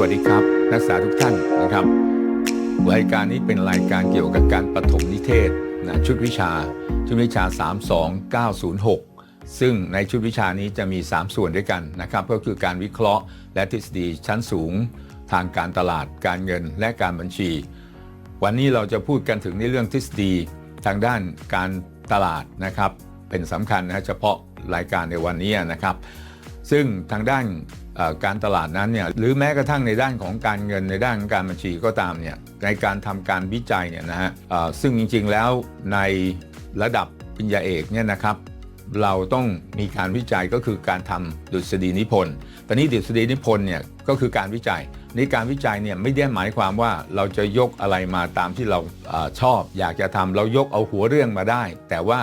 วัสดีครับ นักศึกษาทุกท่านนะครับ รายการนี้เป็นรายการเกี่ยวกับการปฐมนิเทศนะชุดวิชาชุดวิชา 32906 ซึ่งในชุดวิชานี้จะมี 3 ส่วนด้วยกันนะครับ ก็คือการวิเคราะห์และทฤษฎีชั้นสูง ทางการตลาดการเงินและการบัญชี วันนี้เราจะพูดกันถึงในเรื่องทฤษฎีทางด้านการตลาดนะครับ เป็นสำคัญนะเฉพาะรายการในวันนี้นะครับ ซึ่งทางด้าน การตลาดนั้นเนี่ยหรือแม้กระทั่งในด้านของการเงินในด้านการบัญชีก็ตามเนี่ยในการทำการวิจัยเนี่ยนะฮะซึ่งจริงๆแล้วในระดับปริญญาเอกเนี่ยนะครับเราต้องมีการวิจัยก็คือการทำดุษฎีนิพนธ์ตอนนี้ดุษฎีนิพนธ์เนี่ยก็คือการวิจัยในการวิจัยเนี่ยไม่ได้หมายความว่าเราจะยกอะไรมาตามที่เราอชอบ อยากจะทำเรายกเอาหัวเรื่องมาได้ แต่ว่า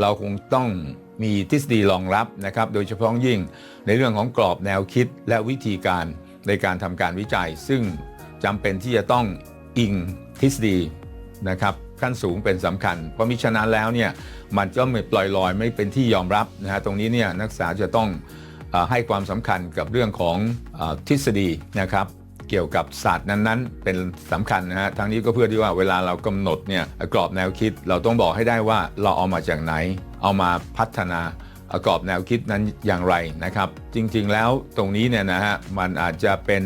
เราคงต้อง มีทฤษฎีรองรับนะครับ โดยเฉพาะยิ่งในเรื่องของกรอบแนวคิดและวิธีการในการทำการวิจัย ซึ่งจำเป็นที่จะต้องอิงทฤษฎีนะครับขั้นสูงเป็นสำคัญ เพราะมิฉะนั้นแล้วเนี่ยมันก็ไม่ปล่อยลอยไม่เป็นที่ยอมรับนะฮะตรงนี้เนี่ยนักศึกษาจะต้องอให้ความสำคัญกับเรื่องของอทฤษฎีนะครับเกี่ยวกับศาสตร์นั้นๆ เป็นสำคัญนะฮะทั้งนี้ก็เพื่อที่ว่าเวลาเรากำหนดเนี่ยกรอบแนวคิดเราต้องบอกให้ได้ว่าเราเอามาจากไหน เอามาพัฒนากรอบแนวคิดนั้นอย่างไรนะครับ จริงๆแล้วตรงนี้เนี่ยนะฮะมันอาจจะเป็น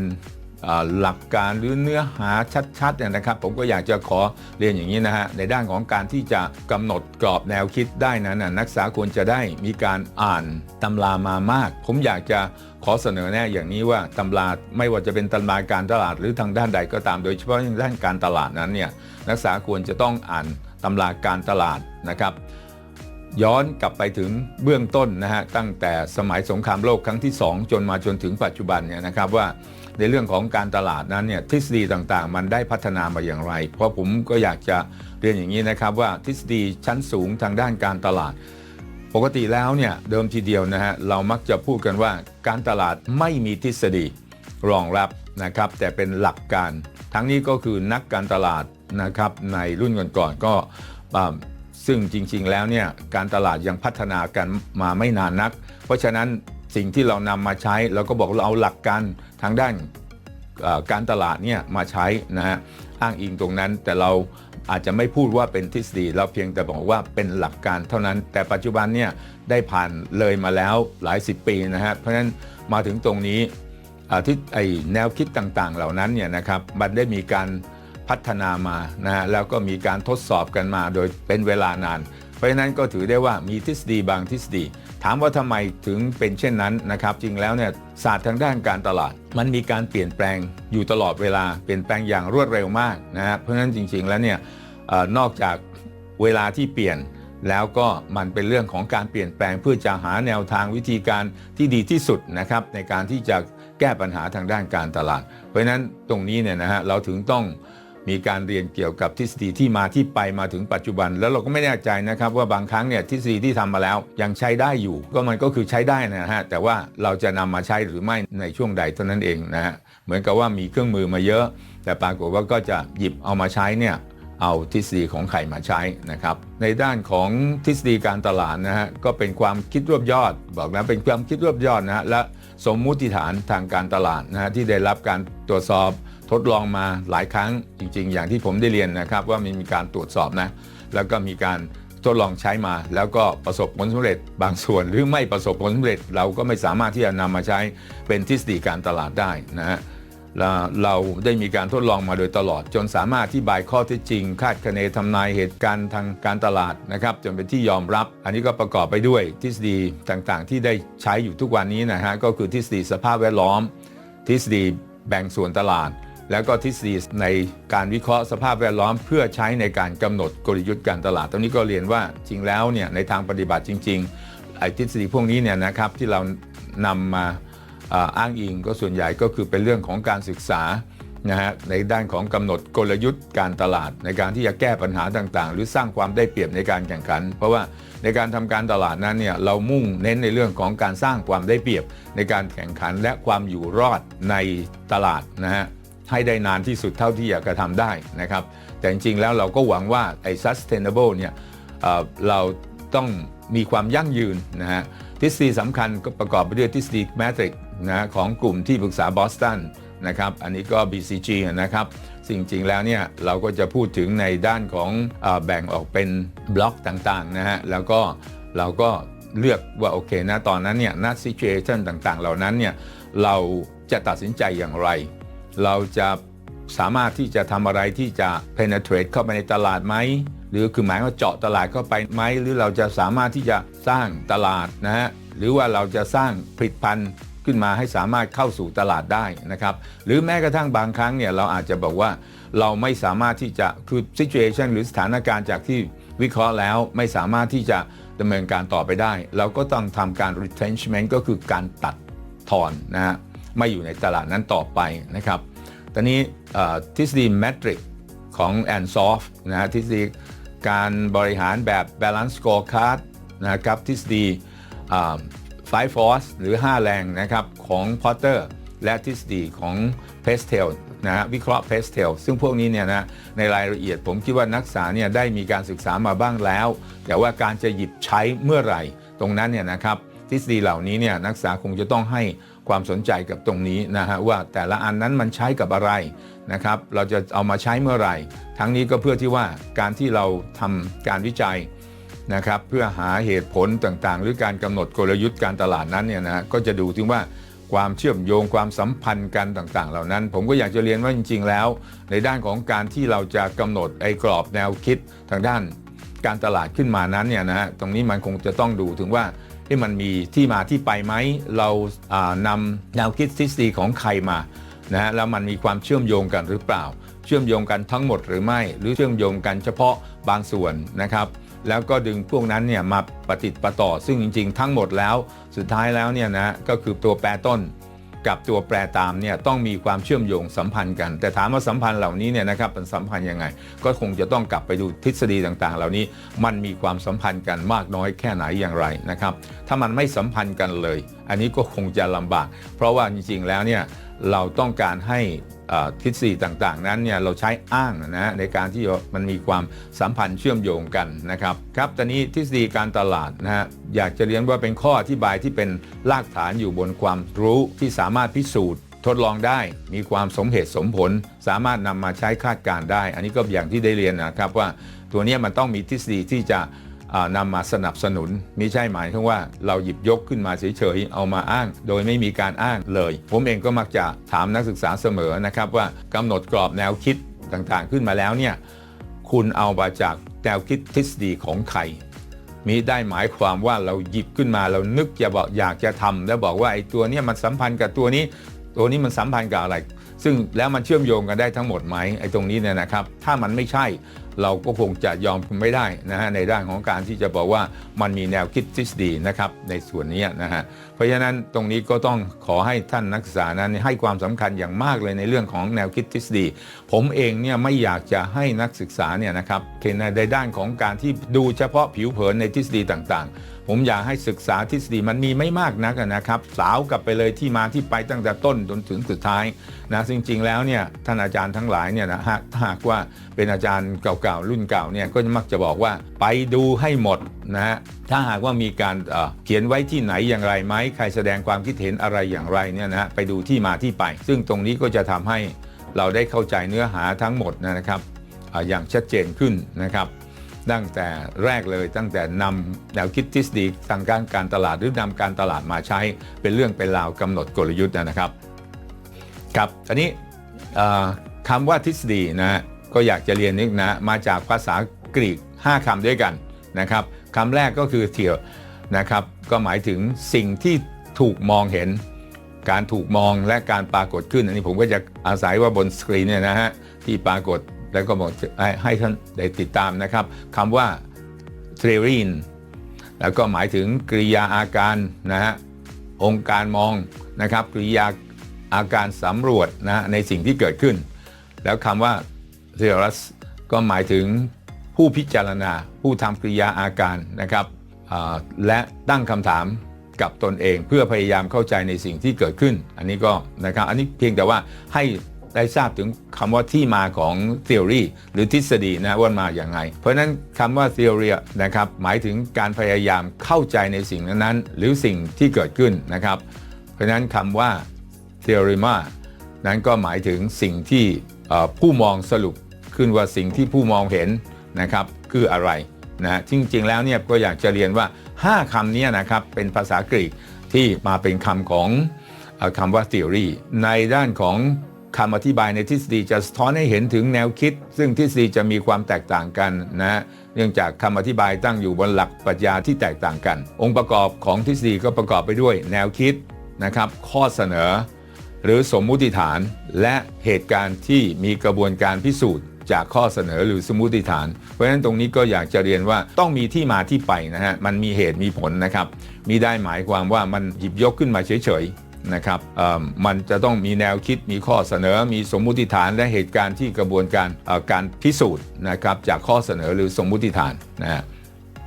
หลักการหรือเนื้อหาชัดๆเนี่ยนะครับ ผมก็อยากจะขอเรียนอย่างนี้นะฮะในด้านของการที่จะกำหนดกรอบแนวคิดได้นั้นนักศึกษาควรจะได้มีการอ่านตำรามามาก ผมอยากจะขอเสนอแนะอย่างนี้ว่าตำราไม่ว่าจะเป็นตำราการตลาดหรือทางด้านใดก็ตามโดยเฉพาะในด้านการตลาดนั้นเนี่ยนักศึกษาควรจะต้องอ่านตำราการตลาดนะครับ ย้อนกลับไปถึงเบื้องต้นนะฮะตั้งแต่สมัยสงครามโลกครั้งที่ 2 จนมาจนถึงปัจจุบันเนี่ยนะครับว่าในเรื่องของการตลาดนั้นเนี่ยทฤษฎีต่างๆ มันได้พัฒนามาอย่างไร เพราะผมก็อยากจะเรียนอย่างนี้นะครับว่าทฤษฎีชั้นสูงทางด้านการตลาด ปกติแล้วเนี่ยเดิมทีเดียวนะฮะเรามักจะพูดกันว่าการตลาดไม่มีทฤษฎีรองรับนะครับแต่เป็นหลักการ ทั้งนี้ก็คือนักการตลาดนะครับในรุ่นก่อนๆก็ ซึ่งจริง ๆ แล้วเนี่ยการตลาดยังพัฒนากันมาไม่นานนัก เพราะฉะนั้นสิ่งที่เรานำมาใช้เราก็บอกเราเอาหลักการทางด้านการตลาดเนี่ยมาใช้นะฮะอ้างอิงตรงนั้นแต่เราอาจจะไม่พูดว่าเป็นทฤษฎีเราเพียงแต่บอกว่าเป็นหลักการเท่านั้น แต่ปัจจุบันเนี่ยได้ผ่านเลยมาแล้วหลายสิบปีนะฮะเพราะฉะนั้นมาถึงตรงนี้ที่ไอแนวคิดต่างๆ เหล่านั้นเนี่ยนะครับมันได้มีการ พัฒนามานะฮะแล้วก็มีการทดสอบกันมาโดยเป็นเวลานาน เพราะฉะนั้นก็ถือได้ว่ามีทฤษฎีบางทฤษฎี ถามว่าทำไมถึงเป็นเช่นนั้นนะครับจริงแล้วเนี่ยศาสตร์ทางด้านการตลาด มันมีการเปลี่ยนแปลงอยู่ตลอดเวลาเปลี่ยนแปลงอย่างรวดเร็วมากนะฮะเพราะฉะนั้นจริง ๆแล้วเนี่ยนอกจากเวลาที่เปลี่ยนแล้วก็มันเป็นเรื่องของการเปลี่ยนแปลงเพื่อจะหาแนวทางวิธีการที่ดีที่สุดนะครับในการที่จะแก้ปัญหาทางด้านการตลาด เพราะฉะนั้นตรงนี้เนี่ยนะฮะเราถึงต้อง มีการเรียนเกี่ยวกับทฤษฎีที่มาที่ไปมาถึงปัจจุบัน แล้วเราก็ไม่แน่ใจนะครับว่าบางครั้งเนี่ยทฤษฎีที่ทำมาแล้วยังใช้ได้อยู่ ก็มันก็คือใช้ได้นะฮะแต่ว่าเราจะนำมาใช้หรือไม่ในช่วงใดเท่านั้นเองนะฮะเหมือนกับว่ามีเครื่องมือมาเยอะ แต่ปรากฏว่าก็จะหยิบเอามาใช้เนี่ยเอาทฤษฎีของใครมาใช้นะครับในด้านของทฤษฎีการตลาดนะฮะก็เป็นความคิดรวบยอด บอกนะเป็นความคิดรวบยอดนะฮะและ สมมุติฐานทางการตลาดนะฮะที่ได้รับการตรวจสอบทดลองมาหลายครั้งจริง ๆ อย่างที่ผมได้เรียนนะครับว่ามันมีการตรวจสอบนะแล้วก็มีการทดลองใช้มา แล้วก็ประสบผลสำเร็จ บางส่วนหรือไม่ประสบผลสำเร็จ เราก็ไม่สามารถที่จะนำมาใช้เป็นทฤษฎีการตลาดได้นะฮะ เราได้มีการทดลองมาโดยตลอด จนสามารถที่บายข้อเท็จจริง คาดคะเนทำนายเหตุการณ์ทางการตลาดนะครับจนเป็นที่ยอมรับ อันนี้ก็ประกอบไปด้วยทฤษฎีต่างๆ ที่ได้ใช้อยู่ทุกวันนี้นะฮะก็คือทฤษฎีสภาพแวดล้อม ทฤษฎีแบ่งส่วนตลาด แล้วก็ทฤษฎีในการวิเคราะห์สภาพแวดล้อม เพื่อใช้ในการกำหนดกลยุทธ์การตลาด ตรงนี้ก็เรียนว่าจริงแล้วเนี่ยในทางปฏิบัติจริง ๆ ไอ้ทฤษฎีพวกนี้เนี่ยนะครับที่เรานำมา อ้างอิงก็ส่วนใหญ่ก็คือเป็นเรื่องของการศึกษานะฮะในด้านของกำหนดกลยุทธ์การตลาด ในการที่จะแก้ปัญหาต่างๆ หรือสร้างความได้เปรียบในการแข่งขัน เพราะว่าในการทำการตลาดนั้นเนี่ยเรามุ่งเน้นในเรื่องของการสร้างความได้เปรียบในการแข่งขันและความอยู่รอดในตลาดนะฮะให้ได้นานที่สุดเท่าที่อยากจะทำได้นะครับ แต่จริงๆแล้วเราก็หวังว่าไอ้ sustainable เนี่ยเเราต้องมีความยั่งยืนนะฮะทฤษฎีสำคัญก็ประกอบไปด้วยทฤษฎีแมทริก นะของกลุ่มที่ปรึกษาบอสตันนะครับอันนี้ก็ BCG นะครับจริงๆแล้วเนี่ยเราก็จะพูดถึงในด้านของอแบ่งออกเป็นบล็อกต่างๆนะฮะแล้วก็เราก็เลือกว่าโอเคนะตอนนั้นเนี่ยณ situation ต่างๆ เหล่านั้นเนี่ยเราจะตัดสินใจอย่างไร เราจะสามารถที่จะทำอะไรที่จะ penetrate เข้าไปในตลาดไหมหรือคือหมายว่าเจาะตลาดเข้าไปไหมหรือเราจะสามารถที่จะสร้างตลาดนะฮะหรือว่าเราจะสร้างผลิตภัณฑ์ ขึ้นมาให้สามารถเข้าสู่ตลาดได้นะครับหรือแม้กระทั่งบางครั้งเนี่ยเราอาจจะบอกว่าเราไม่สามารถที่จะคือ situation หรือสถานการณ์จากที่วิเคราะห์แล้วไม่สามารถที่จะดำเนินการต่อไปได้ เราก็ต้องทำการ retrenchment ก็คือการตัดถอนนะฮะไม่อยู่ในตลาดนั้นต่อไปนะครับตอนนี้ทฤษฎีแมทริกของแอนซอฟนะฮะทฤษฎีการบริหารแบบ Balance Scorecard นะครับทฤษฎี ไฟฟอสหรือ 5 แรงนะครับของพอตเตอร์และทฤษฎีของเพสเทลนะฮะวิเคราะห์เพสเทลซึ่งพวกนี้เนี่ยนะในรายละเอียดผมคิดว่านักศึกษาเนี่ยได้มีการศึกษามาบ้างแล้ว แต่ว่าการจะหยิบใช้เมื่อไหร่ ตรงนั้นเนี่ยนะครับทฤษฎีเหล่านี้เนี่ยนักศึกษาคงจะต้องให้ความสนใจกับตรงนี้นะฮะว่าแต่ละอันนั้นมันใช้กับอะไรนะครับ เราจะเอามาใช้เมื่อไหร่ ทั้งนี้ก็เพื่อที่ว่าการที่เราทำการวิจัย นะครับเพื่อหาเหตุผลต่างๆ หรือการกำหนดกลยุทธ์การตลาดนั้นเนี่ยนะก็จะดูถึงว่าความเชื่อมโยงความสัมพันธ์กันต่าง ๆ เหล่านั้น ผมก็อยากจะเรียนว่าจริง ๆ แล้ว ในด้านของการที่เราจะกำหนดไอ้กรอบแนวคิดทางด้านการตลาดขึ้นมานั้นเนี่ยนะฮะตรงนี้มันคงจะต้องดูถึงว่าที่มันมีที่มาที่ไปไหมเราานำแนวคิดทฤษฎีของใครมานะฮะแล้วมันมีความเชื่อมโยงกันหรือเปล่า เชื่อมโยงกันทั้งหมดหรือไม่ หรือเชื่อมโยงกันเฉพาะบางส่วนนะครับ แล้วก็ดึงพวกนั้นเนี่ยมาปฏิติประต่อ ซึ่งจริง ๆ ทั้งหมดแล้วสุดท้ายแล้วเนี่ยนะก็คือตัวแปรต้นกับตัวแปรตามเนี่ยต้องมีความเชื่อมโยงสัมพันธ์กัน แต่ถามว่าสัมพันธ์เหล่านี้เนี่ยนะครับมันสัมพันธ์ยังไง ก็คงจะต้องกลับไปดูทฤษฎีต่างๆ เหล่านี้ มันมีความสัมพันธ์กันมากน้อยแค่ไหนอย่างไรนะครับ ถ้ามันไม่สัมพันธ์กันเลย อันนี้ก็คงจะลำบาก เพราะว่าจริงๆแล้วเนี่ยเราต้องการให้ ทฤษฎีต่างๆ นั้นเนี่ยเราใช้อ้างนะในการที่มันมีความสัมพันธ์เชื่อมโยงกันนะครับครับตอนนี้ทฤษฎีการตลาดนะฮะอยากจะเรียนว่าเป็นข้ออธิบายที่เป็นรากฐานอยู่บนความรู้ที่สามารถพิสูจน์ทดลองได้มีความสมเหตุสมผล สามารถนำมาใช้คาดการได้ อันนี้ก็อย่างที่ได้เรียนนะครับว่าตัวนี้มันต้องมีทฤษฎีที่จะ นำมาสนับสนุนม่ใช่หมายถึงว่าเราหยิบยกขึ้นมาเฉยๆ เอามาอ้าง โดยไม่มีการอ้างเลย ผมเองก็มักจะถามนักศึกษาเสมอนะครับว่ากำหนดกรอบแนวคิดต่างๆ ขึ้นมาแล้วเนี่ยคุณเอามาจากแนวคิดทฤษฎีของใครมีได้หมายความว่าเราหยิบขึ้นมาเรานึกจะบอกอยากจะทำแล้วบอกว่าไอ้ตัวนี้มันสัมพันธ์กับตัวนี้ ตัวนี้มันสัมพันธ์กับอะไร ซึ่งแล้วมันเชื่อมโยงกันได้ทั้งหมดไหมไอ้ตรงนี้เนี่ยนะครับ ถ้ามันไม่ใช่ เราก็คงจะยอมไม่ได้นะฮะในด้านของการที่จะบอกว่ามันมีแนวคิดทฤษฎีนะครับในส่วนนี้นะฮะเพราะฉะนั้นตรงนี้ก็ต้องขอให้ท่านนักศึกษานั้นให้ความสำคัญอย่างมากเลยในเรื่องของแนวคิดทฤษฎี ผมเองเนี่ยไม่อยากจะให้นักศึกษาเนี่ยนะครับในด้านของการที่ดูเฉพาะผิวเผินในทฤษฎีต่างๆ ผมอยากให้ศึกษาทฤษฎีมันมีไม่มากนักนะครับ สาวกลับไปเลยที่มาที่ไปตั้งแต่ต้นจนถึงสุดท้ายนะจริงๆแล้วเนี่ยท่านอาจารย์ทั้งหลายเนี่ยนะหากว่าเป็นอาจารย์เก่าๆรุ่นเก่าเนี่ยก็มักจะบอกว่า ไปดูให้หมดนะฮะถ้าหากว่ามีการเอ่อเขียนไว้ที่ไหนอย่างไรไหมใครแสดงความคิดเห็นอะไรอย่างไรเนี่ยนะฮะไปดูที่มาที่ไป ซึ่งตรงนี้ก็จะทำให้เราได้เข้าใจเนื้อหาทั้งหมดนะครับออย่างชัดเจนขึ้นนะครับ ตั้งแต่แรกเลยตั้งแต่นำแนวคิดทฤษฎีทางการการตลาดหรือนำการตลาดมาใช้เป็นเรื่องเป็นราวกำหนดกลยุทธ์นะครับครับอันนี้คำว่าทฤษฎีนะฮะก็อยากจะเรียนนิดนะมาจากภาษากรีก 5คำด้วยกันนะครับคำแรกก็คือเทียวนะครับก็หมายถึงสิ่งที่ถูกมองเห็น การถูกมองและการปรากฏขึ้นอันนี้ผมก็จะอาศัยว่าบนสกรีนเนี่ยนะฮะที่ปรากฏแล้วก็บอกให้ให้ท่านได้ติดตามนะครับคำว่า t r e r i n แล้วก็หมายถึงกริยาอาการนะฮะองค์การมองนะครับกริยาอาการสำรวจนะฮะในสิ่งที่เกิดขึ้น แล้วคำว่า t h e o r u s ก็หมายถึง ผู้พิจารณา ผู้ทำกริยาอาการนะครับและตั้งคำถามกับตนเองเพื่อพยายามเข้าใจในสิ่งที่เกิดขึ้น อันนี้ก็นะครับอันนี้เพียงแต่ว่าให้ได้ทราบถึงคำว่าที่มาของ theory หรือทฤษฎีนะว่ามาอย่างไง เพราะนั้นคำว่า theory นะครับหมายถึงการพยายามเข้าใจในสิ่งนั้นๆ หรือสิ่งที่เกิดขึ้นนะครับ เพราะนั้นคำว่า theorema นั้นก็หมายถึงสิ่งที่ผู้มองสรุปขึ้นว่าสิ่งที่ผู้มองเห็น นะครับคืออะไรนะจริง ๆ แล้วเนี่ยก็อยากจะเรียนว่า 5คำนี้นะครับเป็นภาษากรีกที่มาเป็นคำของอคำว่า theory ในด้านของคำอธิบายในทฤษฎีจะสะท้อนให้เห็นถึงแนวคิด ซึ่งทฤษฎีจะมีความแตกต่างกันนะเนื่องจากคำอธิบายตั้งอยู่บนหลักปรัชญาที่แตกต่างกัน องค์ประกอบของทฤษฎีก็ประกอบไปด้วย แนวคิดนะครับ ข้อเสนอ หรือสมมุติฐาน และเหตุการณ์ที่มีกระบวนการพิสูจน์ จากข้อเสนอหรือสมมุติฐาน เพราะฉะนั้นตรงนี้ก็อยากจะเรียนว่าต้องมีที่มาที่ไปนะฮะมันมีเหตุมีผลนะครับมีได้หมายความว่ามันหยิบยกขึ้นมาเฉยๆนะครับมันจะต้องมีแนวคิดมีข้อเสนอ มีสมมุติฐานและเหตุการณ์ที่กระบวนการการพิสูจน์นะครับจากข้อเสนอหรือสมมุติฐานนะฮะ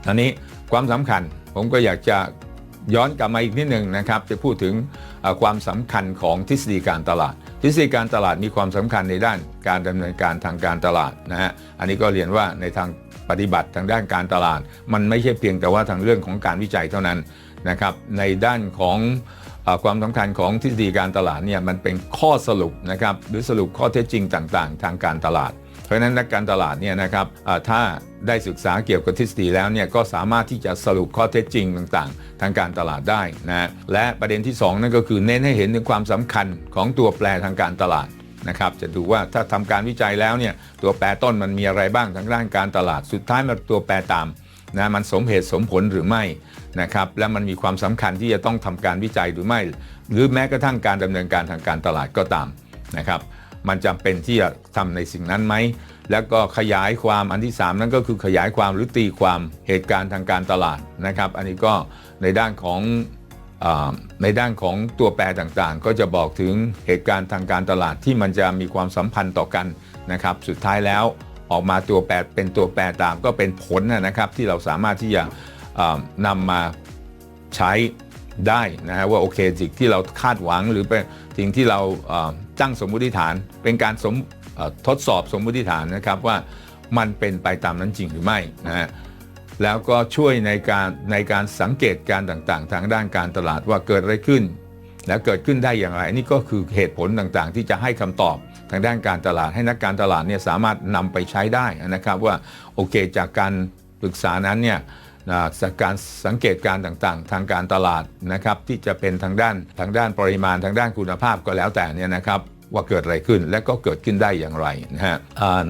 อันนี้ความสำคัญผมก็อยากจะ ย้อนกลับมาอีกนิดหนึ่งนะครับ จะพูดถึงความสำคัญของทฤษฎีการตลาด ทฤษฎีการตลาดมีความสำคัญในด้านการดำเนินการทางการตลาดนะฮะอันนี้ก็เรียนว่าในทางปฏิบัติทางด้านการตลาด มันไม่ใช่เพียงแต่ว่าทางเรื่องของการวิจัยเท่านั้นนะครับในด้านของอความสำคัญของทฤษฎีการตลาดเนี่ยมันเป็นข้อสรุปนะครับหรือสรุปข้อเท็จจริงต่าง ๆ ทางการตลาด เพราะฉะนั้นนักการตลาดเนี่ยนะครับถ้าได้ศึกษาเกี่ยวกับทฤษฎีแล้วเนี่ยก็สามารถที่จะสรุปข้อเท็จจริงต่างๆ ทางการตลาดได้นะและประเด็นที่สองนั่นก็คือเน้นให้เห็นถึงความสำคัญของตัวแปรทางการตลาดนะครับจะดูว่าถ้าทำการวิจัยแล้วเนี่ยตัวแปรต้นมันมีอะไรบ้างทางด้านการตลาดสุดท้ายมันตัวแปรตามนะมันสมเหตุสมผลหรือไม่นะครับและมันมีความสำคัญที่จะต้องทำการวิจัยหรือไม่ หรือแม้กระทั่งการดำเนินการทางการตลาดก็ตามนะครับ มันจำเป็นที่จะทำในสิ่งนั้นไหม แล้วก็ขยายความอันที่ 3 นั่นก็คือขยายความหรือตีความเหตุการณ์ทางการตลาดนะครับ อันนี้ก็ในด้านของอในด้านของตัวแปรต่างๆ ก็จะบอกถึงเหตุการณ์ทางการตลาดที่มันจะมีความสัมพันธ์ต่อกันนะครับ สุดท้ายแล้วออกมาตัวแปรเป็นตัวแปรตามก็เป็นผลนะครับที่เราสามารถที่จะอ่านำมาใช้ได้นะฮะว่าโอเคสิ่งที่เราคาดหวังหรือเป็นสิ่งที่เรา ตั้งสมมุติฐาน เป็นการสมทดสอบสมมุติฐานนะครับว่ามันเป็นไปตามนั้นจริงหรือไม่นะฮะแล้วก็ช่วยในการในการสังเกตการต่างๆ ทางด้านการตลาดว่าเกิดอะไรขึ้น และเกิดขึ้นได้อย่างไร นี่ก็คือเหตุผลต่างๆ ที่จะให้คำตอบทางด้านการตลาด ให้นักการตลาดเนี่ยสามารถนำไปใช้ได้นะครับว่าโอเคจากการปรึกษานั้นเนี่ย จากการสังเกตการต่างๆ ทางการตลาดนะครับที่จะเป็นทางด้านทางด้านปริมาณทางด้านคุณภาพก็แล้วแต่เนี่ยนะครับว่าเกิดอะไรขึ้นและก็เกิดขึ้นได้อย่างไรนะฮะ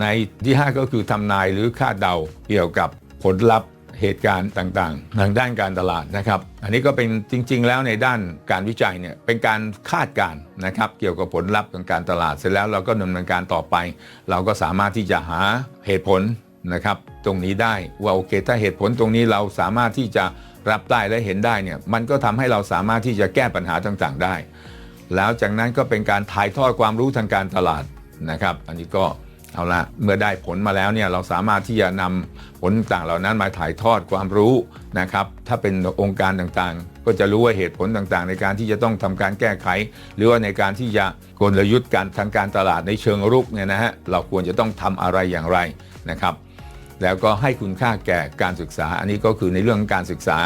ในที่ 5 ก็คือทำนายหรือคาดเดาเกี่ยวกับผลลัพธ์เหตุการณ์ต่างๆ ทางด้านการตลาดนะครับ อันนี้ก็เป็นจริง ๆ แล้วในด้านการวิจัยเนี่ยเป็นการคาดการณ์นะครับเกี่ยวกับผลลัพธ์ทางการตลาดเสร็จแล้วเราก็ดำเนินการต่อไป เราก็สามารถที่จะหาเหตุผล นะครับตรงนี้ได้ว่าโอเค ถ้าเหตุผลตรงนี้เราสามารถที่จะรับได้และเห็นได้เนี่ยมันก็ทำให้เราสามารถที่จะแก้ปัญหาต่างๆได้ แล้วจากนั้นก็เป็นการถ่ายทอดความรู้ทางการตลาดนะครับ อันนี้ก็เอาละเมื่อได้ผลมาแล้วเนี่ยเราสามารถที่จะนำผลต่างเหล่านั้นมาถ่ายทอดความรู้นะครับ ถ้าเป็นองค์การต่างๆ ก็จะรู้ว่าเหตุผลต่างๆ ในการที่จะต้องทำการแก้ไข หรือว่าในการที่จะกลยุทธ์การทางการตลาดในเชิงรุกเนี่ยนะฮะเราควรจะต้องทำอะไรอย่างไรนะครับ แล้วก็ให้คุณค่าแก่การศึกษา อันนี้ก็คือในเรื่องของการศึกษา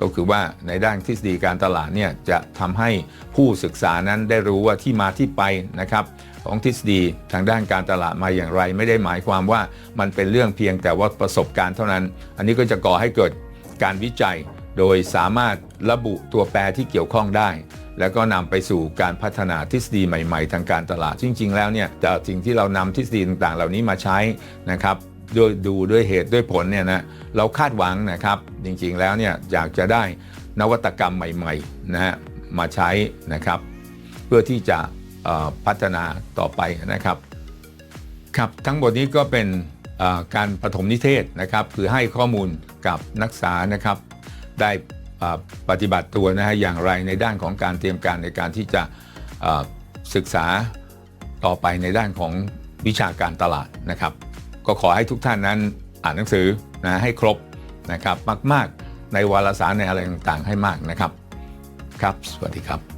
ก็คือว่าในด้านทฤษฎีการตลาดเนี่ยจะทำให้ผู้ศึกษานั้นได้รู้ว่าที่มาที่ไปนะครับของทฤษฎีทางด้านการตลาดมาอย่างไร ไม่ได้หมายความว่ามันเป็นเรื่องเพียงแต่ว่าประสบการณ์เท่านั้น อันนี้ก็จะก่อให้เกิดการวิจัย โดยสามารถระบุตัวแปรที่เกี่ยวข้องได้ แล้วก็นำไปสู่การพัฒนาทฤษฎีใหม่ ๆ ทางการตลาดจริง ๆ แล้วเนี่ยแต่สิ่งที่เรานำทฤษฎีต่างๆ เหล่านี้มาใช้นะครับ ด้วยดูด้วยเหตุด้วยผลเนี่ยนะเราคาดหวังนะครับ จริงๆแล้วเนี่ยอยากจะได้นวัตกรรมใหม่ๆนะฮะมาใช้นะครับ เพื่อที่จะพัฒนาต่อไปนะครับครับทั้งหมดนี้ก็เป็นการปฐมนิเทศนะครับ คือให้ข้อมูลกับนักศึกษานะครับ ได้ปฏิบัติตัวนะฮะอย่างไรในด้านของการเตรียมการในการที่จะศึกษาต่อไปในด้านของวิชาการตลาดนะครับ ก็ขอให้ทุกท่านนั้นอ่านหนังสือนะให้ครบนะครับมาก ๆ ในวารสารในอะไรต่างๆ ให้มากนะครับ ครับ สวัสดีครับ